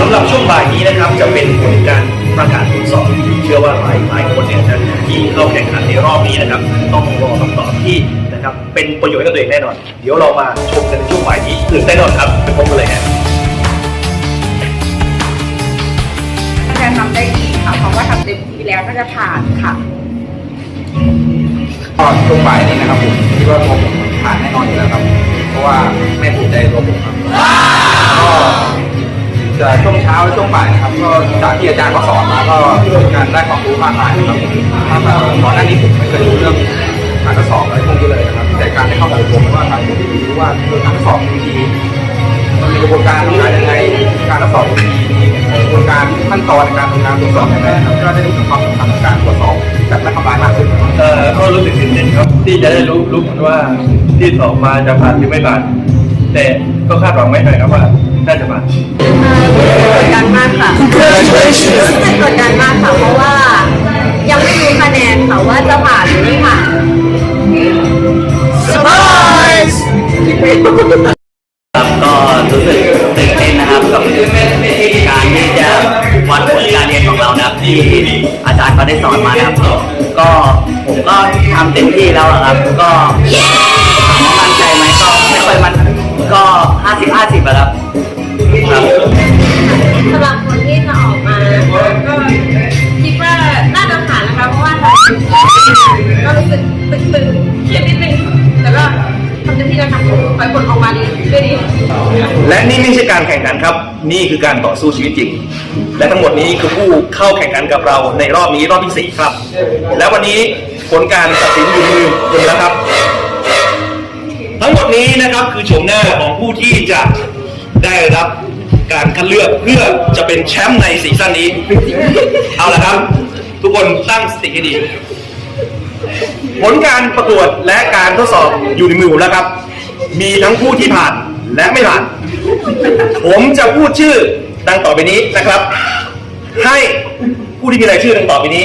สำหรับช่วงบ่ายนี้นะครับจะเป็นผลการประกาศผลสอบเชื่อว่าหลายหลายคนเนี่ยนะที่เข้าแข่งขันในรอบนี้นะครับ ต้องรอคำตอบที่นะครับเป็นประโยชน์ให้กับตัวเองแน่นอน เดี๋ยวเรามาชมกันในช่วงบ่ายนี้ตื่นเต้นแน่นอนครับไปพบกันเลยฮะน่าจะทำได้ดีค่ะเพราะว่าทำเต็มที่แล้วน่าจะผ่านค่ะ ก็ช่วงบ่ายนี้นะครับผมคิดว่าตัวผมผ่านแน่นอนากที่อาจารย์เขาสอนมาก็เป็นการได้ความรู้มากมายครับถ้าก่อนหน้านี้ผมไม่เคยรู้เรื่องการทดสอบอะไรพวกนี้เลยนะครับ แต่การได้เข้ามาอบรมว่าการรู้ว่าการทดสอบวิธีมันมีกระบวนการทำงานยังไง การทดสอบวิธีมีกระบวนการขั้นตอนในการทำงานตรวจสอบยังไงนะครับก็ได้รู้ถึงความสำคัญของการตรวจสอบแบบไม่ทำลมากขึ้นเออก็รู้สึกตื่นเต้นครับที่จะได้รู้รู้ผลว่าที่สอบมาจะผ่านหรือไม่ผ่าน แต่ก็คาดหวังไม่หน่อยครับว่าน่าจะผ่านกดดันมากค่ะรู้สึกกดดันมากค่ะ เพราะว่า ยังไม่รู้คะแนนค่ะว่าจะผ่านหรือไม่ผ่านครับก็รู้สึกตื่นเต้นนะครับกับการที่จะวัดผลการเรียนของเรานะครับที่อาจารย์เขาได้สอนมานะครับ ก็ผมก็ทำเต็มที่แล้วอะครับก็ ก็ห้าสิบห้าสิบครับครับสำหรับคนที่จะออกมาก็คิดว่าน่าจะผ่านนะคะเพราะว่าก็รู้สึกตึงๆเครียดนิดนึงแต่ก็ทำเต็มที่แล้วค่ะขอให้ผลออกมาดีด้วยดีและนี่ไม่ใช่การแข่งขันครับ นี่คือการต่อสู้ชีวิตจริง และทั้งหมดนี้คือผู้เข้าแข่งขันกับเราในรอบนี้รอบที่สี่ครับ และวันนี้ผลการตัดสินอยู่ในมือคุณแล้วครับ ทั้งหมดนี้นะครับคือโฉมหน้าของผู้ที่จะได้รับการคัดเลือกเพื่อจะเป็นแชมป์ในซีซั่นนี้ เอาละครับ ทุกคนตั้งสติให้ดี ผลการประกวดและการทดสอบอยู่ในมือผมแล้วครับ มีทั้งผู้ที่ผ่านและไม่ผ่าน ผมจะพูดชื่อดังต่อไปนี้นะครับ ให้ผู้ที่มีรายชื่อดังต่อไปนี้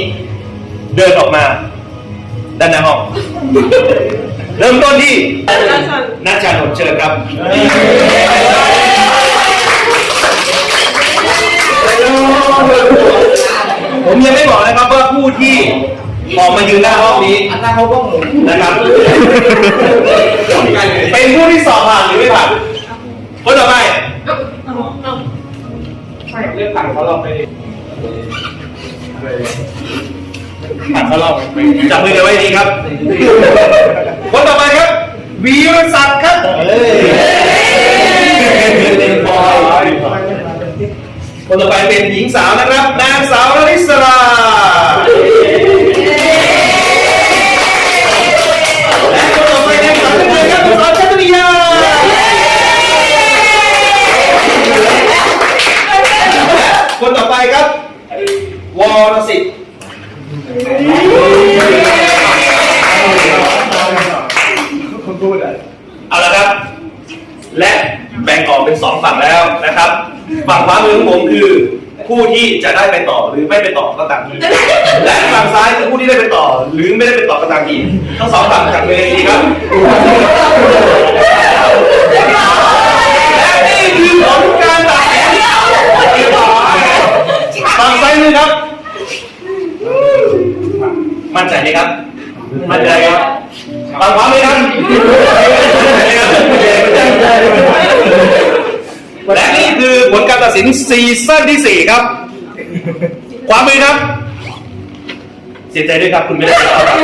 เดินออกมาด้านหน้าห้อง เริ่มต้นที่นัชชานนท์เชิญครับผมยังไม่บอกนะครับว่าผู้ที่ออกมายืนหน้าห้องนี้หน้าห้องก็นะครับ เป็นผู้ที่สอบผ่านหรือไม่ผ่านคนต่อไปเรื่องผ่านเขาเราไปผ่านเขาเราไปจับมือกันไว้ดีครับคน ต่อไปครับวีรศักดิ์ครับคนต่อไปเป็นหญิงสาวนะครับ นางสาวลลิสรา และแบ่งออกเป็นสองฝั่งแล้วนะครับ ฝั่งขวามือของผมคือผู้ที่จะได้ไปต่อหรือไม่ไปต่อก็ตามทีและฝั่งซ้ายคือผู้ที่ได้ไปต่อ หรือไม่ได้ไปต่อก็ตามทีทั้งสองฝั่งจับมือดีครับและนี่คือผลการตัดสินฝั่งซ้ายมือครับ มั่นใจไหมครับ มั่นใจครับฝั่งขวามือครับและนี่คือ ผลการตัดสินซีซั่นที่สี่ครับขวามือครับ เสียใจด้วยครับคุณไม่ได้ไปต่อครับ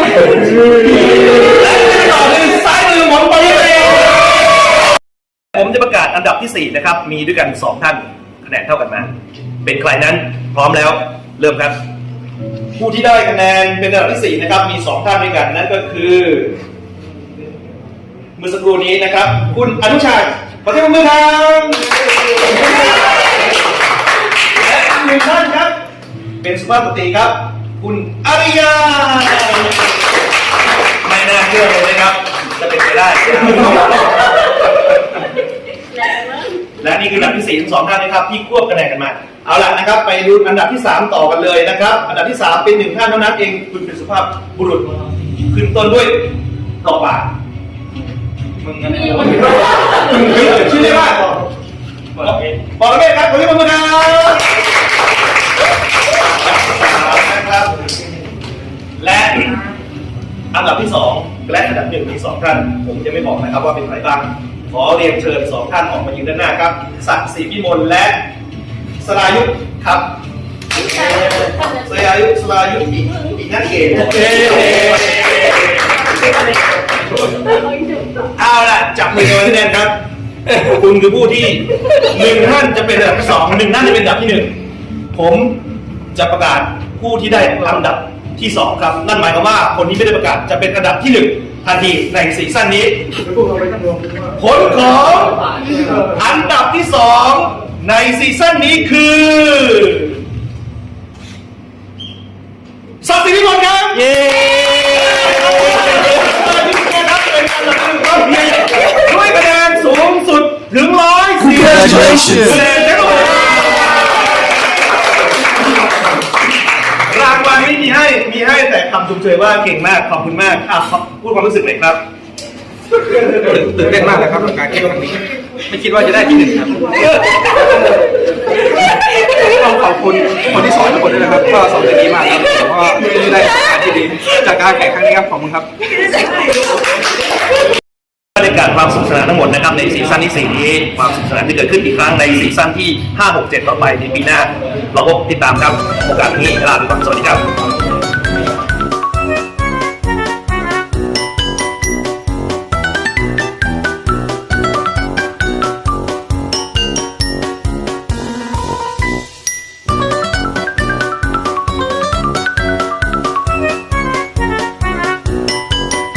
และที่ต่อคือซ้ายมือผมไปเลยผมจะประกาศอันดับที่สี่นะครับ มีด้วยกันสองท่านคะแนนเท่ากันมา เป็นใครนั้นพร้อมแล้ว เริ่มครับ ผู้ที่ได้คะแนนเป็นอันดับที่สี่นะครับ มีสองท่านด้วยกันนั่นก็คือเมื่อสักครู่นี้นะครับ คุณอนุชาติ อเสียงปรบมือครับและอีกหนึ่งท่านครับ เป็นสุภาพสตรีครับ คุณอาริยา ไม่น่าเชื่อเลยนะครับ จะเป็นไปได้และนี่คืออันดับที่สี่ทั้งสองท่านนะครับที่ควบคะแนนกันมา เอาล่ะนะครับ ไปดูอันดับที่สามต่อกันเลยนะครับ อันดับที่สามเป็นหนึ่งท่านเท่านั้นเองคุณเป็นสุภาพบุรุษขึ้นต้นด้วยต่อปากมึงนั่นเองมึง ท่าน ผมจะไม่บอกนะครับว่าเป็นใครบ้าง ขอเรียนเชิญสองท่านออกมายืนด้านหน้าครับศักดิ์ศรีพิมลและสรายุทธครับสรายุทธสรายุทธอีกอีกนักเกตโอเคเอาล่ะจับมือกันไว้ให้แน่นครับ คุณคือผู้ที่หนึ่งท่านจะเป็นอันดับที่สองหนึ่งท่านจะเป็นอันดับที่หนึ่งผมจะประกาศผู้ที่ได้ลำดับที่สองครับ นั่นหมายความว่าคนที่ไม่ได้ประกาศจะเป็นอันดับที่หนึ่ง ทันทีในซีซั่นนี้ ผลของอันดับที่สองในซีซั่นนี้คือสัตย์สิริมนครับเย้ด้วยคะแนนสูงสุดถึงร้อยสี่ Congratulations คะแนนนะครับรางวัลนี้มีให้มีให้แต่คำชมเชยว่าเก่งมากขอบคุณมากอะขอบ พูดความรู้สึกหน่อยครับตื่นเต้นมากนะครับกับการแข่งครั้งนี้ไม่คิดว่าจะได้ที่หนึ่งครับต้องขอบคุณคนที่สอนทุกคนด้วยนะครับก็สอนได้ดีมากครับผมก็ได้ประสบการณ์ที่ดี จากการแข่งครั้งนี้ครับขอบคุณครับบรรยากาศความสนุกสนานทั้งหมดนะครับในซีซั่นที่4นี้ความสนุกสนานที่เกิดขึ้นอีกครั้งในซีซั่นที่ 5 6 7 ต่อไปในปีหน้า เราก็ติดตามครับโอกาสนี้ลาไปก่อนสวัสดีครับ